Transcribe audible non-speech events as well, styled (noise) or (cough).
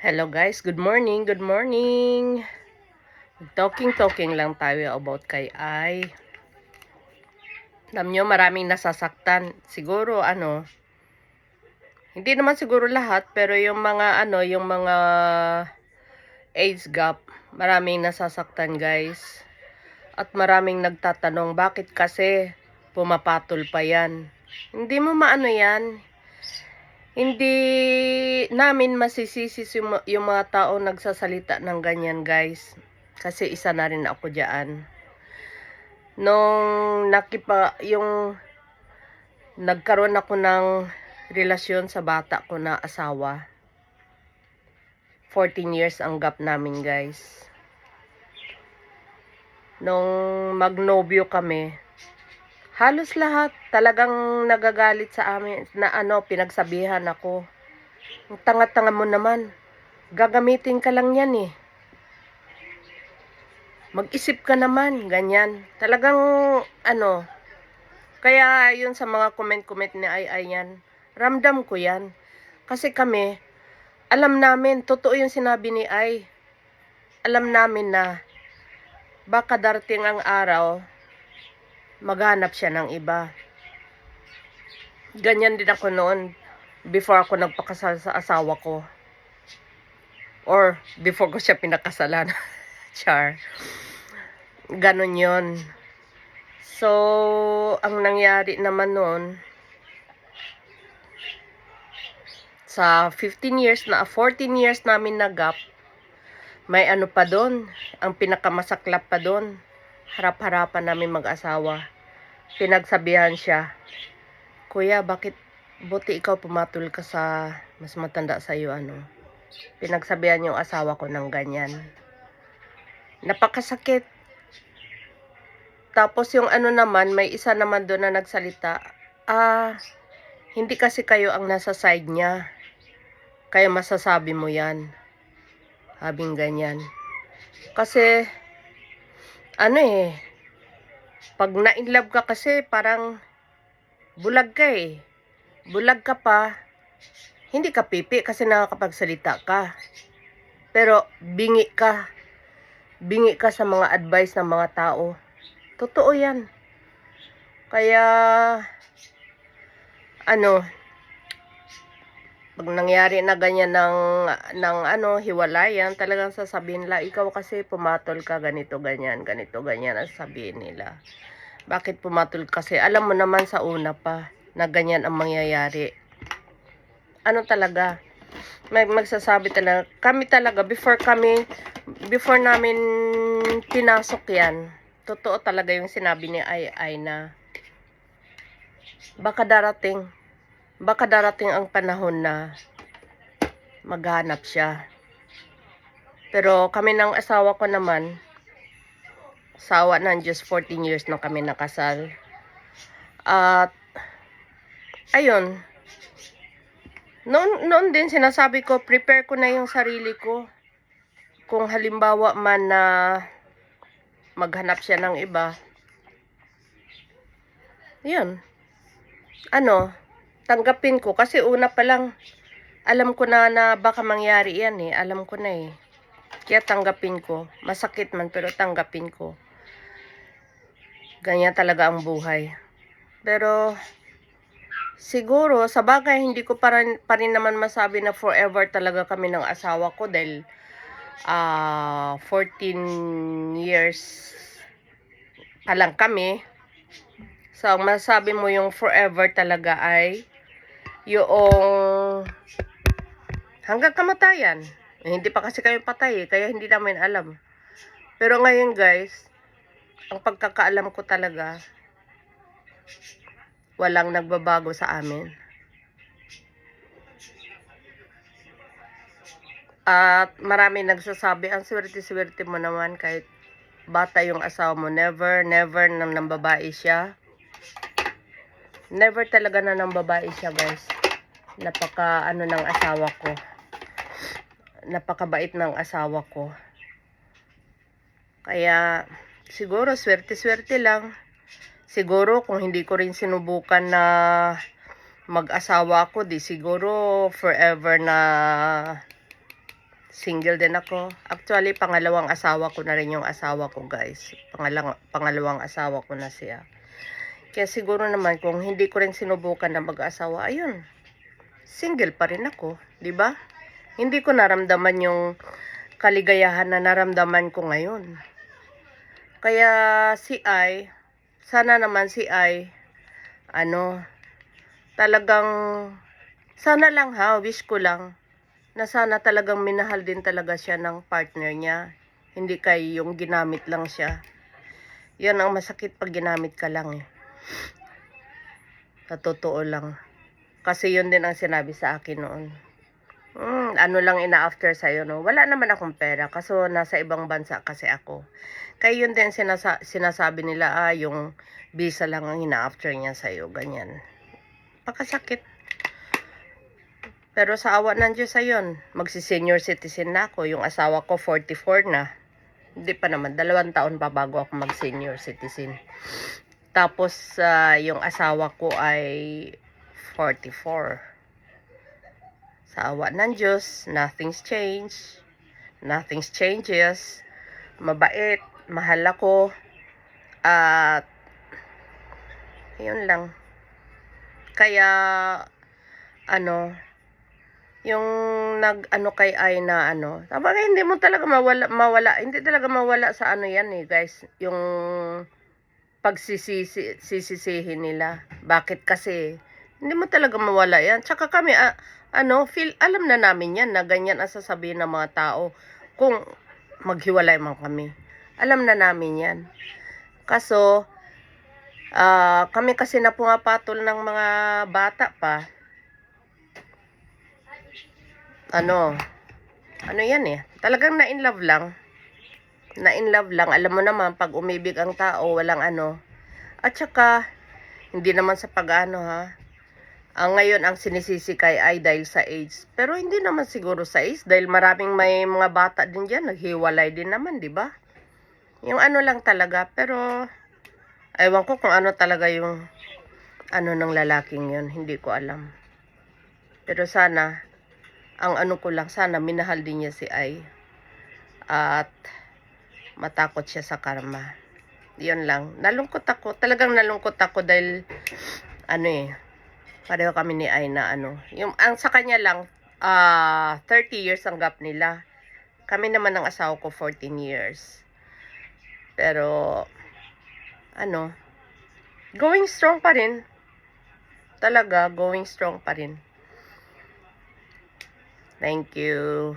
Hello guys, good morning, good morning. Talking-talking lang tayo about kay Ai. Alam nyo, maraming nasasaktan. Siguro, ano, hindi naman siguro lahat, pero yung mga, ano, yung mga age gap, maraming nasasaktan guys. At maraming nagtatanong, bakit kasi pumapatol pa yan? Hindi mo maano yan, hindi namin masisisi yung, mga tao nagsasalita ng ganyan, guys. Kasi isa na rin ako diyan. Nung nakipa, yung nagkaroon ako ng relasyon sa bata ko na asawa. 14 years ang gap namin, guys. Nung magnobyo kami, halos lahat talagang nagagalit sa amin na ano, pinagsabihan ako. Ang tanga-tanga mo naman. Gagamitin ka lang yan eh. Mag-isip ka naman, ganyan. Talagang ano, kaya yun sa mga comment-comment ni Ay Ay yan, ramdam ko yan. Kasi kami, alam namin, totoo yung sinabi ni Ay. Alam namin na baka darating ang araw, maghanap siya ng iba. Ganyan din ako noon before ako nagpakasal sa asawa ko. Or before ko siya pinakasalan. (laughs) Char. Ganon yon. So, ang nangyari naman noon, sa 15 years na, 14 years namin na gap, may ano pa doon, ang pinakamasaklap pa doon, harap-harapan namin mag-asawa. Pinagsabihan siya, Kuya, bakit buti ikaw pumatol ka sa mas matanda sa iyo ano? Pinagsabihan yung asawa ko ng ganyan. Napakasakit. Tapos yung ano naman, may isa naman doon na nagsalita, ah, hindi kasi kayo ang nasa side niya. Kaya masasabi mo yan. Habing ganyan. Kasi, ano eh, pag na-inlove ka kasi, parang bulag ka eh. Bulag ka pa, hindi ka pipi kasi nakakapagsalita ka. Pero bingi ka. Bingi ka sa mga advice ng mga tao. Totoo yan. Kaya, ano, pag nangyari na ganyan ng, ng ano, hiwalayan, talagang sasabihin nila, ikaw kasi pumatol ka, ganito, ganyan, ganito, ganyan, ang sabihin nila. Bakit pumatol kasi? Alam mo naman sa una pa na ganyan ang mangyayari. Ano talaga? May magsasabi talaga. Kami talaga, before kami, before namin pinasok yan, totoo talaga yung sinabi ni Ay Ay na baka darating, baka darating ang panahon na maghanap siya. Pero kami ng asawa ko naman, sawa ng Diyos, 14 years na kami nakasal. At, ayun, noon, noon din sinasabi ko, prepare ko na yung sarili ko. Kung halimbawa man na maghanap siya ng iba, yun, ano, tanggapin ko. Kasi una pa lang, alam ko na na baka mangyari yan eh. Alam ko na eh. Kaya tanggapin ko. Masakit man, pero tanggapin ko. Ganyan talaga ang buhay. Pero, siguro, sa bagay, hindi ko pa rin, naman masabi na forever talaga kami ng asawa ko dahil ah 14 years pa lang kami. So, masabi mo yung forever talaga ay yung hanggang kamatayan. Eh, hindi pa kasi kami patay eh, kaya hindi namin alam. Pero ngayon guys, ang pagkakaalam ko talaga, walang nagbabago sa amin. At marami nagsasabi, ang swerte-swerte mo naman kahit bata yung asawa mo. Never, never nang nang babae siya. Never talaga na ng babae siya, guys. Napaka, ano ng asawa ko. Napakabait ng asawa ko. Kaya, siguro, swerte-swerte lang. Siguro, kung hindi ko rin sinubukan na mag-asawa ako, di siguro forever na Single din ako. Actually, pangalawang asawa ko na rin yung asawa ko, guys. Pangalang, pangalawang asawa ko na siya. Kaya siguro naman, kung hindi ko rin sinubukan na mag-asawa, ayun, single pa rin ako. 'di ba? Hindi ko naramdaman yung kaligayahan na naramdaman ko ngayon. Kaya si Ai, sana naman si Ai, ano, talagang, sana lang ha, wish ko lang, na sana talagang minahal din talaga siya ng partner niya. Hindi kay yung ginamit lang siya. Yan ang masakit pag ginamit ka lang eh. Sa totoo lang. Kasi yun din ang sinabi sa akin noon. Hmm, ano lang ina-after sa'yo, no? Wala naman akong pera. Kaso nasa ibang bansa kasi ako. Kaya yun din sinasa- sinasabi nila, ah, yung visa lang ang ina-after niya sa'yo. Ganyan. Pakasakit. Pero sa awa ng Diyos ayun, magsi-senior citizen na ako. Yung asawa ko 44 na. Hindi pa naman, dalawang taon pa bago ako mag-senior citizen. Tapos ah, yung asawa ko ay 44. Sa awa ng Diyos, nothing's changed. Nothing's changes. Mabait, mahal ako. At yun lang. Kaya ano, yung nag ano kay ay na ano, sabagay hindi mo talaga mawala mawala, hindi talaga mawala sa ano yan eh, guys, yung pagsisisi sisisihin nila. Bakit kasi hindi mo talaga mawala yan. Tsaka kami ah, ano, feel alam na namin yan na ganyan ang sasabihin ng mga tao kung maghiwalay man kami. Alam na namin yan. Kaso ah, kami kasi na pumapatol ng mga bata pa ano, ano yan eh, talagang na-in love lang. Na-in love lang. Alam mo naman, pag umibig ang tao, walang ano. At saka, hindi naman sa pag-ano ha. Ang ngayon, ang sinisisi kay ay dahil sa age. Pero hindi naman siguro sa age, dahil maraming may mga bata din dyan, naghiwalay din naman, di ba? Yung ano lang talaga, pero, ewan ko kung ano talaga yung, ano ng lalaking yun, hindi ko alam. Pero sana, ang ano ko lang, sana minahal din niya si Ay. At matakot siya sa karma. Yun lang. Nalungkot ako. Talagang nalungkot ako dahil ano eh, pareho kami ni Ay na ano. Yung, ang sa kanya lang, ah 30 years ang gap nila. Kami naman ng asawa ko 14 years. Pero, ano, going strong pa rin. Talaga, going strong pa rin. Thank you.